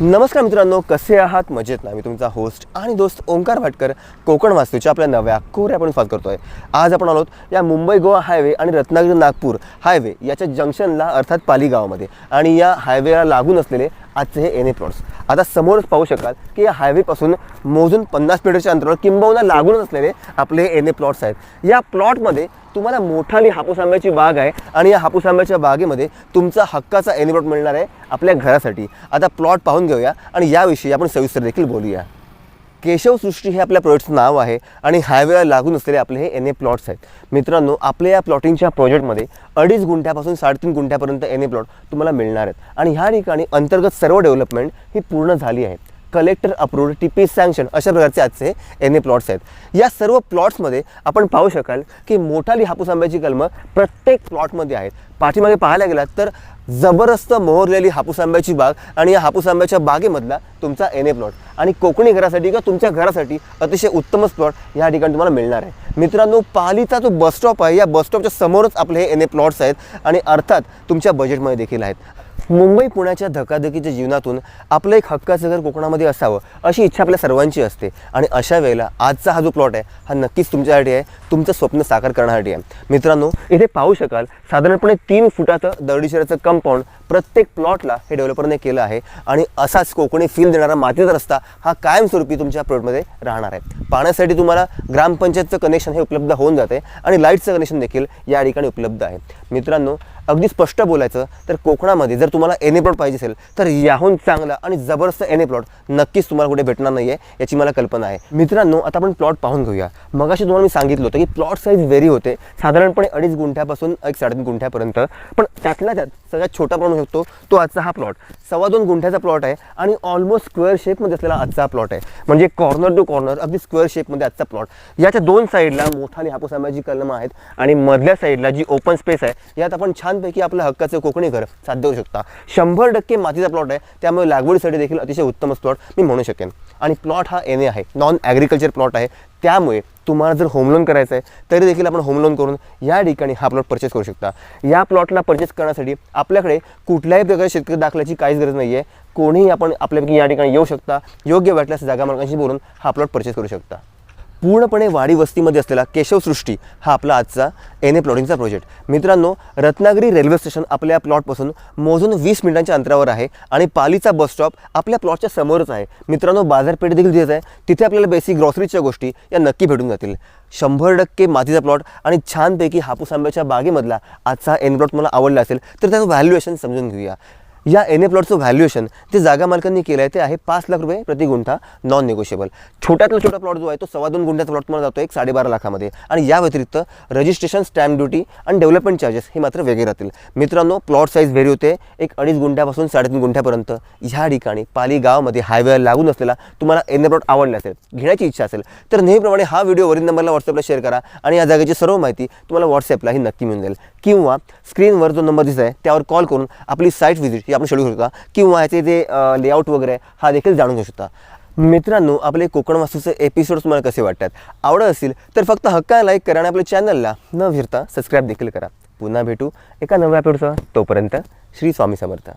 नमस्कार मित्रांनो कसे आहात? मजेत ना? मी तुमचा होस्ट आणि दोस्त ओंकार भाटकर कोकण वास्तूच्या आपल्या नव्या कोर आपण स्वागत करतोय. आज आपण आलोत या मुंबई गोवा हायवे आणि रत्नागिरी नागपूर हायवे याच्या जंक्शनला अर्थात पाली गावामध्ये. आणि या हायवेला लागून असलेले आजचे हे एन ए प्लॉट्स आता समोरच पाहू शकाल की या हायवेपासून मोजून पन्नास मीटरच्या अंतरावर किंबहुना लागूनच असलेले आपले एन ए प्लॉट्स आहेत. या प्लॉटमध्ये तुम्हाला मोठाली हापूस आंब्याची बाग आहे आणि या हापूस आंब्याच्या बागेमध्ये तुमचा हक्काचा एन ए प्लॉट मिळणार आहे आपल्या घरासाठी. आता प्लॉट पाहून घेऊया आणि याविषयी आपण सविस्तर देखील बोलूया. केशवसृष्टी हे आपल्या प्रोजेक्टचं नाव आहे आणि हायवेला लागून असलेले आपले हे एन ए प्लॉट्स आहेत. मित्रांनो आपल्या या प्लॉटिंगच्या प्रोजेक्टमध्ये अडीच गुंठ्यापासून साडेतीन गुंठ्यापर्यंत एन ए प्लॉट तुम्हाला मिळणार आहेत. आणि ह्या ठिकाणी अंतर्गत सर्व डेव्हलपमेंट ही पूर्ण झाली आहे. Collector approved T P sanction अशा प्रकारचे आजचे एन ए प्लॉट्स आहेत. या सर्व प्लॉट्समध्ये आपण पाहू शकाल की मोठाली हापूस आंब्याची कलमं प्रत्येक प्लॉटमध्ये आहेत. पाठीमागे पाहायला गेलात तर जबरदस्त मोहरलेली हापूस आंब्याची बाग आणि या हापूस आंब्याच्या बागेमधला तुमचा एन ए प्लॉट आणि कोकणी घरासाठी किंवा तुमच्या घरासाठी अतिशय उत्तमच प्लॉट या ठिकाणी तुम्हाला मिळणार आहे. मित्रांनो पालीचा जो बस स्टॉप आहे या बस स्टॉपच्या समोरच आपले हे एन ए प्लॉट्स आहेत आणि अर्थात तुमच्या बजेटमध्ये देखील आहेत. मुंबई पुण्याच्या धकाधकीच्या जीवनातून आपलं एक हक्काचं घर कोकणामध्ये असावं अशी इच्छा आपल्या सर्वांची असते. आणि अशा वेळेला आजचा हा जो प्लॉट आहे हा नक्कीच तुमच्यासाठी आहे. तुमचं स्वप्न साकार करण्यासाठी आहे. मित्रांनो इथे पाहू शकाल साधारणपणे तीन फुटाचं दरडीशराचं कंपाऊंड प्रत्येक प्लॉटला हे डेव्हलपरने केलं आहे. आणि असाच कोकणी फील देणारा मातीचा रस्ता हा कायमस्वरूपी तुमच्या प्लॉटमध्ये राहणार आहे. पाण्यासाठी तुम्हाला ग्रामपंचायतचं कनेक्शन हे उपलब्ध होऊन जाते आणि लाईटचं कनेक्शन देखील या ठिकाणी उपलब्ध आहे. मित्रांनो अगदी स्पष्ट बोलायचं तर कोकणामध्ये जर तुम्हाला एन ए प्लॉट पाहिजे असेल तर याहून चांगला आणि जबरदस्त एन ए प्लॉट नक्कीच तुम्हाला कुठे भेटणार नाही आहे याची मला कल्पना आहे. मित्रांनो आता आपण प्लॉट पाहून घेऊया. मगाशी तुम्हाला मी सांगितलं होतं की प्लॉट साईज व्हेरी होते. साधारणपणे अडीच गुंठ्यापासून एक साडेतीन गुंठ्यापर्यंत. पण त्यातला त्यात सगळ्यात छोटा प्लॉट शकतो तो आजचा हा प्लॉट सव्वा दोन गुंठ्याचा प्लॉट आहे आणि ऑलमोस्ट स्क्वेअर शेपमध्ये असलेला आजचा प्लॉट आहे. म्हणजे कॉर्नर टू कॉर्नर अगदी स्क्वेअर शेपमध्ये आजचा प्लॉट याच्या दोन साईडला मोठा हापूस आंब्याची कलमं आहेत आणि मधल्या साईडला जी ओपन स्पेस आहे यात आपण छानपैकी आपलं हक्काचं कोकणी घर साध्य करू शकता. शंभर टक्के मातीचा प्लॉट आहे. त्यामुळे लागवडीसाठी देखील अतिशय उत्तमच प्लॉट मी म्हणू शकेन. आणि प्लॉट हा एन ए आहे. नॉन ॲग्रिकल्चर प्लॉट आहे. त्यामुळे तुम्हाला जर होम लोन करायचं आहे तरी देखील आपण होम लोन करून या ठिकाणी हा प्लॉट परचेस करू शकता. या प्लॉटला परचेस करण्यासाठी आपल्याकडे कुठल्याही प्रकारे शेतकरी दाखल्याची काहीच गरज नाही आहे कोणीही आपण आपल्यापैकी या ठिकाणी येऊ शकता. योग्य वाटल्यास जागा मालकांशी बोलून हा प्लॉट परचेस करू शकता. पूर्णपणे वाडी वस्तीमध्ये असलेला केशवसृष्टी हा आपला आजचा एन ए प्लॉटिंगचा प्रोजेक्ट मित्रांनो रत्नागिरी रेल्वे स्टेशन आपल्या प्लॉटपासून मोजून वीस मिनिटांच्या अंतरावर आहे आणि पालीचा बस स्टॉप आपल्या प्लॉटच्या समोरच आहे. मित्रांनो बाजारपेठ देखील तिथेच आहे. तिथे आपल्याला बेसिक ग्रॉसरीच्या गोष्टी या नक्की भेटून जातील. शंभर टक्के मातीचा प्लॉट आणि छानपैकी हापूस आंब्याच्या बागेमधला आजचा एन प्लॉट मला आवडला असेल तर त्याचं व्हॅल्युएशन समजून घेऊया. या एन ए प्लॉटचं व्हॅल्युएशन जे जागा मालकांनी केलं आहे ते आहे पाच लाख रुपये प्रति गुंठा नॉन निगोशिएबल छोट्यातला छोटा प्लॉट जो आहे तो सव्वा दोन गुंठ्याचा प्लॉट तुम्हाला जातो एक साडेबारा लाखामध्ये. आणि या व्यतिरिक्त रजिस्ट्रेशन स्टॅम्प ड्युटी आणि डेव्हलपमेंट चार्जेस हे मात्र वेगळे राहतील. मित्रांनो प्लॉट साईज व्हेरी होते. एक अडीच गुंठ्यापासून साडेतीन गुंठ्यापर्यंत. ह्या ठिकाणी पाली गावामध्ये हायवेला लागून असलेला तुम्हाला एन ए प्लॉट आवडला असेल घेण्याची इच्छा असेल तर नेहमीप्रमाणे हा व्हिडिओ वरील नंबरला व्हॉट्सअपला शेअर करा आणि या जागेची सर्व माहिती तुम्हाला व्हॉट्सअपला ही नक्की मिळून जाईल. किंवा स्क्रीनवर जो नंबर दिसत आहे त्यावर कॉल करून आपली साईट व्हिजिट या आपण शोधू शकता. किंवा याचे जे लेआउट वगैरे हा देखील जाणून घेऊ शकता. मित्रांनो आपले कोकण वास्तूचे एपिसोड्स तुम्हाला कसे वाटतात? आवडत असतील तर फक्त हक्का लाईक करा आणि आपल्या चॅनलला न फिरता सबस्क्राईब देखील करा. पुन्हा भेटू एका नव्या एपिसोडसह तोपर्यंत श्री स्वामी समर्थ.